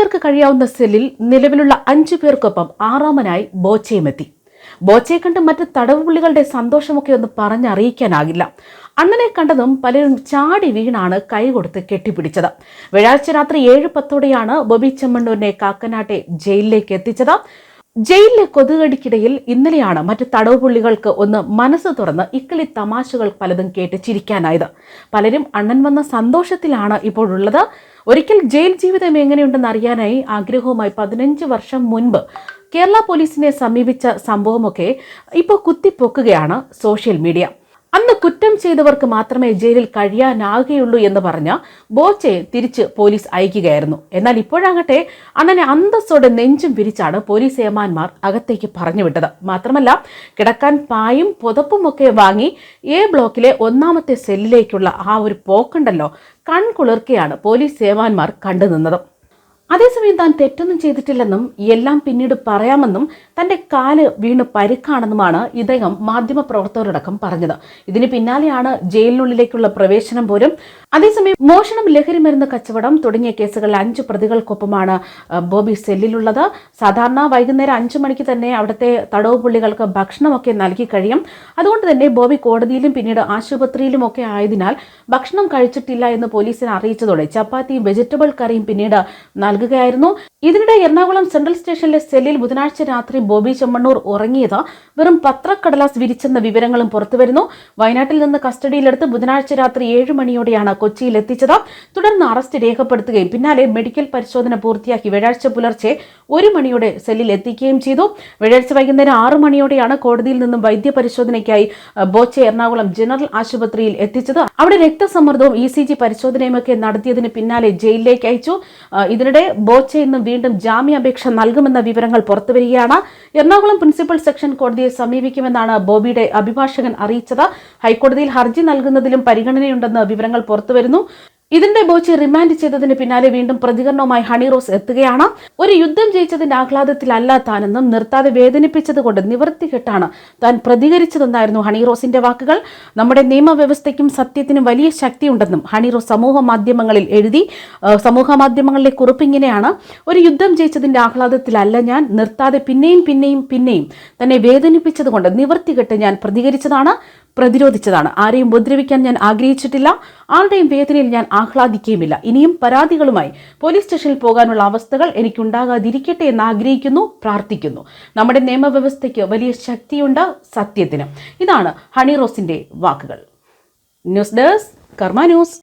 പേർക്ക് കഴിയാവുന്ന സെല്ലിൽ നിലവിലുള്ള അഞ്ചു പേർക്കൊപ്പം ആറാമനായി ബോച്ചയും എത്തി ബോച്ചയെ കണ്ട് മറ്റ് തടവുപുള്ളികളുടെ സന്തോഷമൊക്കെ ഒന്ന് പറഞ്ഞറിയിക്കാനാകില്ല. അണ്ണനെ കണ്ടതും പലരും ചാടി വീണാണ് കൈകൊടുത്ത് കെട്ടിപ്പിടിച്ചത്. വ്യാഴാഴ്ച രാത്രി ഏഴ് പത്തോടെയാണ് ബോബി ചെമ്മണ്ണൂരിനെ കാക്കനാട്ടെ ജയിലിലേക്ക് എത്തിച്ചത്. ജയിലിലെ കൊതുകടിക്കിടയിൽ ഇന്നലെയാണ് മറ്റ് തടവുപുള്ളികൾക്ക് ഒന്ന് മനസ്സ് തുറന്ന് ഇക്കളി തമാശകൾ പലതും കേട്ട് ചിരിക്കാനായത്. പലരും അണ്ണൻ വന്ന സന്തോഷത്തിലാണ് ഇപ്പോഴുള്ളത്. ഒരിക്കൽ ജയിൽ ജീവിതം എങ്ങനെയുണ്ടെന്ന് അറിയാനായി ആഗ്രഹവുമായി പതിനഞ്ച് വർഷം മുൻപ് കേരള പോലീസിനെ സമീപിച്ച സംഭവമൊക്കെ ഇപ്പോൾ കുത്തിപ്പൊക്കുകയാണ് സോഷ്യൽ മീഡിയ. അന്ന് കുറ്റം ചെയ്തവർക്ക് മാത്രമേ ജയിലിൽ കഴിയാനാകുകയുള്ളൂ എന്ന് പറഞ്ഞ ബോച്ചയെ തിരിച്ച് പോലീസ് അയക്കുകയായിരുന്നു. എന്നാൽ ഇപ്പോഴാകട്ടെ അണ്ണനെ അന്തസ്സോടെ നെഞ്ചും പിരിച്ചാണ് പോലീസ് ഏമാന്മാർ അകത്തേക്ക് പറഞ്ഞുവിട്ടത്. മാത്രമല്ല കിടക്കാൻ പായും പുതപ്പുമൊക്കെ വാങ്ങി എ ബ്ലോക്കിലെ ഒന്നാമത്തെ സെല്ലിലേക്കുള്ള ആ ഒരു പോക്കുണ്ടല്ലോ കൺകുളിർക്കെയാണ് പോലീസ് സേവാന്മാർ കണ്ടുനിന്നത്. അതേസമയം താൻ തെറ്റൊന്നും ചെയ്തിട്ടില്ലെന്നും എല്ലാം പിന്നീട് പറയാമെന്നും തന്റെ കാൽ വീണ് പരിക്കാണെന്നുമാണ് ഇദ്ദേഹം മാധ്യമപ്രവർത്തകരോടക്കം പറഞ്ഞത്. ഇതിന് പിന്നാലെയാണ് ജയിലിനുള്ളിലേക്കുള്ള പ്രവേശനം പോലും അതേസമയം മോഷണം ലഹരി മരുന്ന് കച്ചവടം തുടങ്ങിയ കേസുകളിൽ അഞ്ച് പ്രതികൾക്കൊപ്പമാണ് ബോബി സെല്ലിലുള്ളത്. സാധാരണ വൈകുന്നേരം അഞ്ചു മണിക്ക് തന്നെ അവിടുത്തെ തടവ് പുള്ളികൾക്ക് ഭക്ഷണമൊക്കെ നൽകി കഴിയും. അതുകൊണ്ട് തന്നെ ബോബി കോടതിയിലും പിന്നീട് ആശുപത്രിയിലും ഒക്കെ ആയതിനാൽ ഭക്ഷണം കഴിച്ചിട്ടില്ല എന്ന് പോലീസിനെ അറിയിച്ചതോടെ ചപ്പാത്തിയും വെജിറ്റബിൾ കറിയും പിന്നീട് നൽകുകയായിരുന്നു. ഇതിനിടെ എറണാകുളം സെൻട്രൽ സ്റ്റേഷനിലെ സെല്ലിൽ ബുധനാഴ്ച രാത്രി ബോബി ചെമ്മണ്ണൂർ ഉറങ്ങിയത് വെറും പത്രക്കടലാസ് വിരിച്ചെന്ന വിവരങ്ങളും പുറത്തുവരുന്നു. വയനാട്ടിൽ നിന്ന് കസ്റ്റഡിയിലെടുത്ത് ബുധനാഴ്ച രാത്രി ഏഴ് മണിയോടെയാണ് കൊച്ചിയിൽ എത്തിച്ചത് തുടർന്ന് അറസ്റ്റ് രേഖപ്പെടുത്തുകയും പിന്നാലെ മെഡിക്കൽ പരിശോധന പൂർത്തിയാക്കി വ്യാഴാഴ്ച പുലർച്ചെ ഒരു മണിയോടെ സെല്ലിൽ എത്തിക്കുകയും ചെയ്തു. വ്യാഴാഴ്ച വൈകുന്നേരം ആറ് മണിയോടെയാണ് കോടതിയിൽ നിന്നും വൈദ്യപരിശോധനയ്ക്കായി ബോച്ചെ എറണാകുളം ജനറൽ ആശുപത്രിയിൽ എത്തിച്ചത്. അവിടെ രക്തസമ്മർദ്ദവും ഇ സി ജി പരിശോധനയുമൊക്കെ നടത്തിയതിന് പിന്നാലെ ജയിലിലേക്ക് അയച്ചു. ഇതിനിടെ ബോച്ചെ ഇന്നും വീണ്ടും ജാമ്യാപേക്ഷ നൽകുമെന്ന വിവരങ്ങൾ പുറത്തുവരികയാണ്. എറണാകുളം പ്രിൻസിപ്പൽ സെക്ഷൻ കോടതിയെ സമീപിക്കുമെന്നാണ് ബോബിയുടെ അഭിഭാഷകൻ അറിയിച്ചത്. ഹൈക്കോടതിയിൽ ഹർജി നൽകുന്നതിലും പരിഗണനയുണ്ടെന്ന് വിവരങ്ങൾ പുറത്തുവരുന്നു ഇതിന്റെ ബോച്ച് റിമാൻഡ് ചെയ്തതിന് പിന്നാലെ വീണ്ടും പ്രതികരണവുമായി ഹണി റോസ് എത്തുകയാണ്. ഒരു യുദ്ധം ജയിച്ചതിന്റെ ആഹ്ലാദത്തിലല്ല താനെന്നും നിർത്താതെ വേദനിപ്പിച്ചത് കൊണ്ട് നിവൃത്തി കെട്ടാണ് താൻ പ്രതികരിച്ചതെന്നായിരുന്നു ഹണി റോസിന്റെ വാക്കുകൾ. നമ്മുടെ നിയമവ്യവസ്ഥയ്ക്കും സത്യത്തിനും വലിയ ശക്തിയുണ്ടെന്നും ഹണി റോസ് സമൂഹ മാധ്യമങ്ങളിൽ എഴുതി സമൂഹ മാധ്യമങ്ങളിലെ കുറിപ്പിങ്ങനെയാണ്. ഒരു യുദ്ധം ജയിച്ചതിന്റെ ആഹ്ലാദത്തിലല്ല ഞാൻ നിർത്താതെ പിന്നെയും പിന്നെയും പിന്നെയും തന്നെ വേദനിപ്പിച്ചത് കൊണ്ട് നിവൃത്തി ഞാൻ പ്രതികരിച്ചതാണ്. പ്രതിരോധിച്ചതാണ്. ആരെയും ഉപദ്രവിക്കാൻ ഞാൻ ആഗ്രഹിച്ചിട്ടില്ല. ആരുടെയും വേദനയിൽ ഞാൻ ആഹ്ലാദിക്കുകയുമില്ല. ഇനിയും പരാതികളുമായി പോലീസ് സ്റ്റേഷനിൽ പോകാനുള്ള അവസ്ഥകൾ എനിക്കുണ്ടാകാതിരിക്കട്ടെ എന്ന് ആഗ്രഹിക്കുന്നു പ്രാർത്ഥിക്കുന്നു. നമ്മുടെ നിയമവ്യവസ്ഥയ്ക്ക് വലിയ ശക്തിയുണ്ട് സത്യത്തിന്. ഇതാണ് ഹണി റോസിന്റെ വാക്കുകൾ. News desk Karma news.